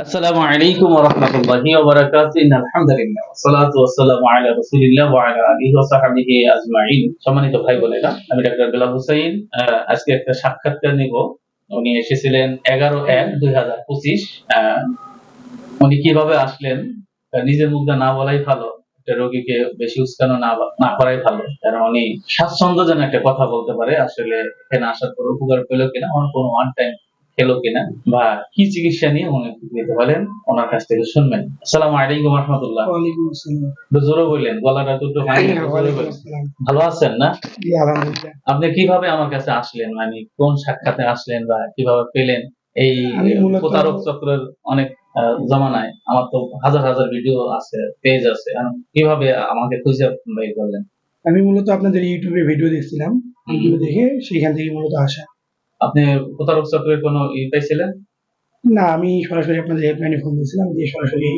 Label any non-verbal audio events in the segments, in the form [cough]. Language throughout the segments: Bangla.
কীভাবে আসলেন? নিজের মুখটা না বলাই ভালো, একটা রোগীকে বেশি উস্কানো না না করাই ভালো। কারণ উনি স্বাচ্ছন্দ্য একটা কথা বলতে পারে। আসলে এখানে আসার পর উপকার পেল কিনা? আমার কোনো ওয়ান টাইম খেলো কিনা বা কি চিকিৎসা নিয়ে উনি দিতে পারেন ওনার কাছ থেকে শুনবেন। আসসালামু আলাইকুম রহমতুল্লাহ। জোরে বললেন গলাটা। আসসালাম। ভালো আছেন না? আপনি কীভাবে আমার কাছে আসলেন? মানে কোন সাক্ষাতে আসলেন বা কীভাবে পেলেন? এই প্রতারক চক্রের অনেক জমানায় আমার তো হাজার হাজার ভিডিও আছে পেজ আছে। কীভাবে আমাকে খুঁজে বের করলেন? আমি মূলত আপনাদের ইউটিউবে ভিডিও দেখছিলাম। ভিডিও দেখে সেখান থেকে মূলত আসা। আপনি প্রতারক চক্রের কোনো ই পাইছিলেন না আমি সরাসরি আপনাদের হেল্পলাইনে ফোন দিয়েছিলাম দিয়ে সরাসরি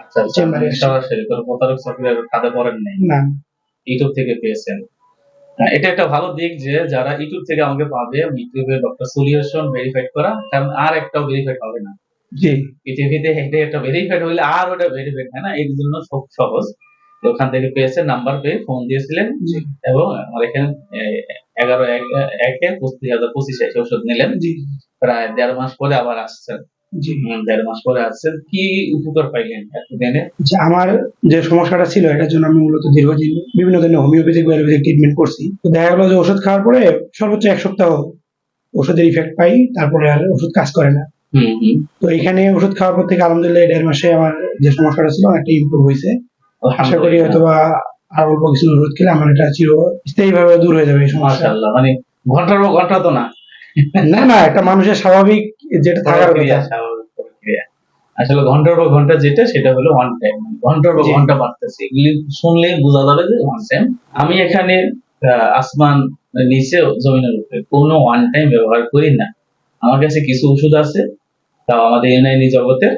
আচ্ছা আচ্ছা চেম্বারে সরাসরি কোনো প্রতারক চক্রের খাতে পড়েন নাই? না। ইউটিউব থেকে পেয়েছেন। এটা একটা ভালো দিক যে যারা ইউটিউব থেকে আমাকে পাবে ইউটিউবে ডক্টর সলিউশন ভেরিফাইড করা কারণ আর একটাও ভেরিফাইড হবে না। জি। পৃথিবীতে এটা একটা ভেরিফাইড হইলে আর ওটা ভেরিফাইড হয় না এর জন্য খুব সহজ। তো ওখান থেকে পেয়েছে নাম্বার পেয়ে ফোন দিয়েছিলেন এবং আমার এখানে এগারো এক পঁচিশ হাজার পঁচিশ এসে ওষুধ নিলেন। প্রায় দেড় মাস পরে আবার আসছেন। দেড় মাস পরে আসছেন। কি উপকার পাইলেন এতদিনে? যে আমার যে সমস্যাটা ছিল এটার জন্য আমি মূলত দীর্ঘদিন বিভিন্ন ধরনের হোমিওপ্যাথিক অ্যালোপ্যাথিক ট্রিটমেন্ট করছি। তো দেখা গেলো যে ওষুধ খাওয়ার পরে সর্বোচ্চ এক সপ্তাহ ওষুধের ইফেক্ট পাই তারপরে আর ওষুধ কাজ করে না। হুম হুম। তো এখানে ওষুধ খাওয়ার পর থেকে আলহামদুলিল্লাহ দেড় মাসে আমার যে সমস্যাটা ছিল অনেকটা ইমপ্রুভ হয়েছে আশা করি হয়তো বা আর অল্প কিছু ওষুধ খেলে আমার এটা চির স্থায়ী ভাবে দূর হয়ে যাবে এই সমস্যা। মানে ঘণ্টার পর ঘণ্টা তো না। না না একটা মানুষের স্বাভাবিক যেটা থাকার আসলে ঘণ্টার পর ঘণ্টা যেটা সেটা হলো ওয়ান টাইম ঘণ্টার পর ঘণ্টা বাড়তেছে। এগুলি শুনলে বোঝা যাবে যে ওয়ান টাইম আমি এখানে আসমান নিচে জমিনের উপরে কোনো ওয়ান টাইম ব্যবহার করি না। আমার কাছে কিছু ওষুধ আছে তাও আমাদের ইউনাইনি জগতে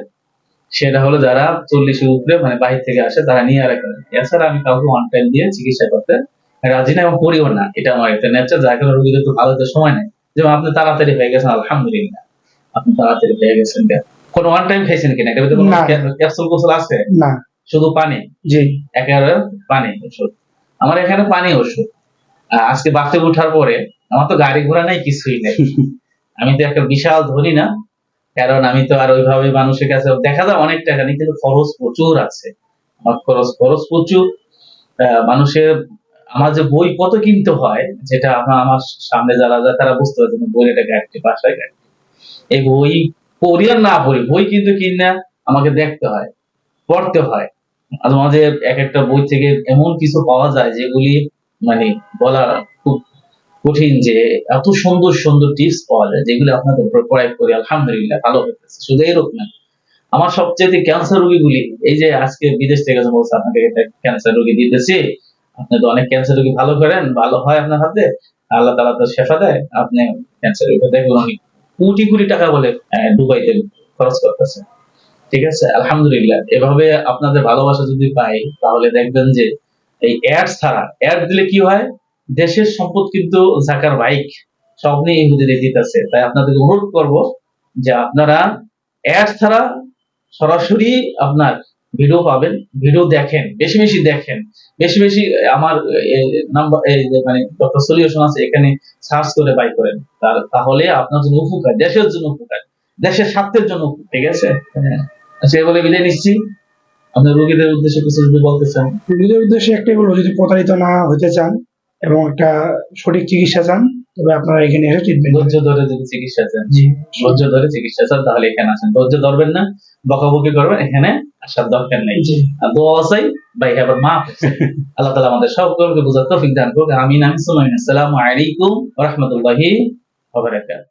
সেটা হলো যারা চল্লিশের উপরে মানে বাইরে থেকে আসে তারা নিয়ে রাখেন এছাড়া আমি কাউকে ওয়ান টাইম দিয়ে চিকিৎসা করতে রাজি না এবং করিও না। এটা আমার একটা নেচার যার কারণে রোগীদের তো ভালো সময় নেই। যেমন আপনি তাড়াতাড়ি হয়ে গেছেন আলহামদুলিল্লাহ। আপনি তাড়াতাড়ি হয়ে গেছেন কোন? ওয়ান টাইম খাইছেন কিনা? এটা কোনো ক্যাপসুল কোসল আছে? না। শুধু পানি? জি। একেবারে পানি ওষুধ। আমার এখানে পানি ওষুধ। আজকে বাসে ওঠার পরে আমার তো গাড়ি ঘোড়া নাই কিছুই নেই। [laughs] আমি তো একটা বিশাল ধনী না। কারণ আমি তো আর ওইভাবে মানুষের কাছে দেখা যায় অনেক টাকা নেই কিন্তু খরচ প্রচুর আছে। আমার খরচ খরচ প্রচুর। মানুষের আমার যে বই কত কিনতে হয় যেটা আমার আমার সামনে যারা যায় তারা বুঝতে পারছে না, বইয়ের একটা ঘাটতি বাসায় ঘাটতি এই বই পড়ি আর না পড়ি বই কিন্তু কিনা আমাকে দেখতে হয় পড়তে হয়। মাঝে মাঝে এক একটা বই থেকে এমন কিছু পাওয়া যায় যেগুলি মানে বলা কঠিন যে এত সুন্দর সুন্দর টিপস পাওয়া যায়, যেগুলো আপনাদের প্রয়োগ করে, আলহামদুলিল্লাহ, ভালো হতেছে শুধু এরকম না। আমার সবচেয়ে ক্যান্সার রোগীগুলি, এই যে আজকে বিদেশ থেকে যে বলছে, আপনাকে ক্যান্সার রোগী দিতেছি। আপনি তো অনেক ক্যান্সার রোগী ভালো করেন, ভালো হয় আপনার হাতে। আল্লাহ তালা তো শেফা দেয়, আপনি ক্যান্সার রোগী দেখুন উনি কোটি কোটি টাকা বলে দুবাইতে খরচ করতেছে। ঠিক আছে? আলহামদুলিল্লাহ। এভাবে আপনাদের ভালোবাসা যদি পাই, তাহলে দেখবেন যে এই অ্যাড ছাড়া অ্যাড দিলে কি হয়? দেশের সম্পদ কিন্তু জাকার বাইক সব নিয়ে ইহুদিদের দিতেছে। তাই আপনাদেরকে অনুরোধ করব যে আপনারা অ্যাড ছাড়া সরাসরি আপনার ভিডিও পাবেন, ভিডিও দেখেন, বেশি বেশি দেখেন। বেশি বেশি আমার নাম্বার মানে ডক্টর সলিউশন আছে, এখানে সার্চ করে বাই করেন। তাহলে আপনার জন্য উপকার, দেশের জন্য উপকার, দেশের স্বার্থের জন্য ঠিক আছে? হ্যাঁ। আচ্ছা বলে বিদায় নিচ্ছি। আপনার রোগীদের উদ্দেশ্যে কিছু বলতে চান। রোগীদের উদ্দেশ্যে একটাই বলব, যদি প্রতারিত না হতে চান এবং একটা সঠিক চিকিৎসা চান তবে আপনারা এখানে এসে ট্রিটমেন্ট ধৈর্য ধরে যদি চিকিৎসা চান। জি। ধৈর্য ধরে চিকিৎসা চান তাহলে এখানে আসেন। ধৈর্য ধরবেন না বকাবকি করবেন এখানে আসার দরকার নেই। আর দোয়া চাই ভাই আবার মাফ আল্লাহ তালা আমাদের সকলকে বোঝার তৌফিক দান করুক। আমিন আমি সুমাইন আসসালামু আলাইকুম ওয়া রাহমাতুল্লাহি ওয়া বারাকাতুহু।